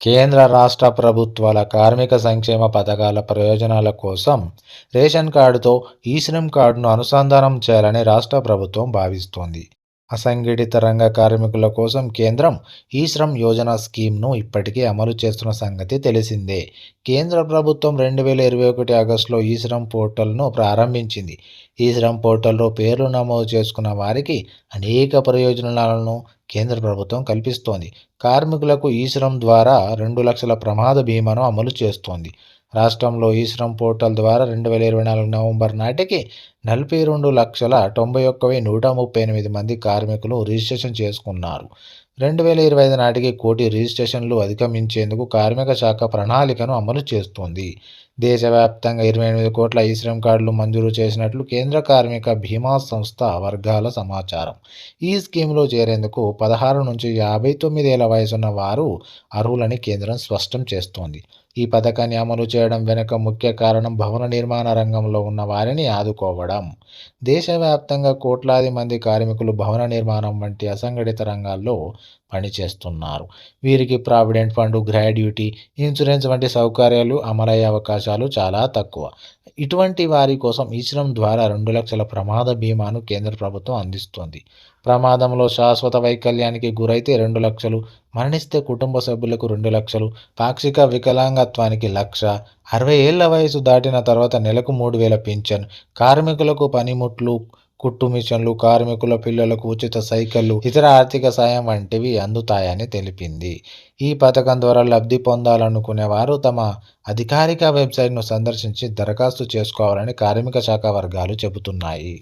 కేంద్ర రాష్ట్ర ప్రభుత్వాల కార్మిక సంక్షేమ పథకాల ప్రయోజనాల కోసం రేషన్ కార్డుతో ఈ శ్రమ్ కార్డును అనుసంధానం చేయాలని రాష్ట్ర ప్రభుత్వం భావిస్తోంది. అసంఘటిత రంగ కార్మికుల కోసం కేంద్రం ఈ శ్రమ్ యోజన స్కీమ్ను ఇప్పటికే అమలు చేస్తున్న సంగతి తెలిసిందే. కేంద్ర ప్రభుత్వం రెండు వేల ఇరవై ఒకటి ఆగస్టులో ఈ శ్రమ్ పోర్టల్ను ప్రారంభించింది. ఈ శ్రమ్ పోర్టల్లో పేర్లు నమోదు చేసుకున్న వారికి అనేక ప్రయోజనాలను కేంద్ర ప్రభుత్వం కల్పిస్తోంది. కార్మికులకు ఈ శ్రమ్ ద్వారా రెండు లక్షల ప్రమాద బీమాను అమలు చేస్తోంది. రాష్ట్రంలో ఈ శ్రమ్ పోర్టల్ ద్వారా రెండు వేల ఇరవై నాలుగు నవంబర్ నాటికి నలభై రెండు లక్షల తొంభై ఒక్క వెయ్యి నూట ముప్పై ఎనిమిది మంది కార్మికులు రిజిస్ట్రేషన్ చేసుకున్నారు. రెండు వేల ఇరవై ఐదు నాటికి కోటి రిజిస్ట్రేషన్లు అధిగమించేందుకు కార్మిక శాఖ ప్రణాళికను అమలు చేస్తోంది. దేశవ్యాప్తంగా ఇరవై ఎనిమిది కోట్ల ఈ శ్రమ్ కార్డులు మంజూరు చేసినట్లు కేంద్ర కార్మిక బీమా సంస్థ వర్గాల సమాచారం. ఈ స్కీమ్లో చేరేందుకు పదహారు నుంచి యాభై తొమ్మిదేళ్ళ వయసున్న వారు అర్హులని కేంద్రం స్పష్టం చేస్తోంది. ఈ పథకాన్ని అమలు చేయడం వెనుక ముఖ్య కారణం భవన నిర్మాణ రంగంలో ఉన్న వారిని ఆదుకోవడం. దేశవ్యాప్తంగా కోట్లాది మంది కార్మికులు భవన నిర్మాణం వంటి అసంఘటిత రంగాల్లో పనిచేస్తున్నారు వీరికి ప్రావిడెంట్ ఫండ్ గ్రాడ్యుటీ ఇన్సూరెన్స్ వంటి సౌకర్యాలు అమలయ్యే అవకాశాలు చాలా తక్కువ. ఇటువంటి వారి కోసం ఈ శ్రమ్ ద్వారా రెండు లక్షల ప్రమాద బీమాను కేంద్ర ప్రభుత్వం అందిస్తోంది. ప్రమాదంలో శాశ్వత వైకల్యానికి గురైతే రెండు లక్షలు మరణిస్తే కుటుంబ సభ్యులకు రెండు లక్షలు పాక్షిక వికలాంగత్వానికి లక్ష అరవై ఏళ్ళ వయసు దాటిన తర్వాత నెలకు మూడు వేల పింఛన్ కార్మికులకు పనిముట్లు కుట్టు మిషన్లు కార్మికుల పిల్లలకు ఉచిత సైకిళ్ళు ఇతర ఆర్థిక సాయం వంటివి అందుతాయని తెలిపింది. ఈ పథకం ద్వారా లబ్ధి పొందాలనుకునే వారు తమ అధికారిక వెబ్సైట్ను సందర్శించి దరఖాస్తు చేసుకోవాలని కార్మిక శాఖ వర్గాలు చెబుతున్నాయి.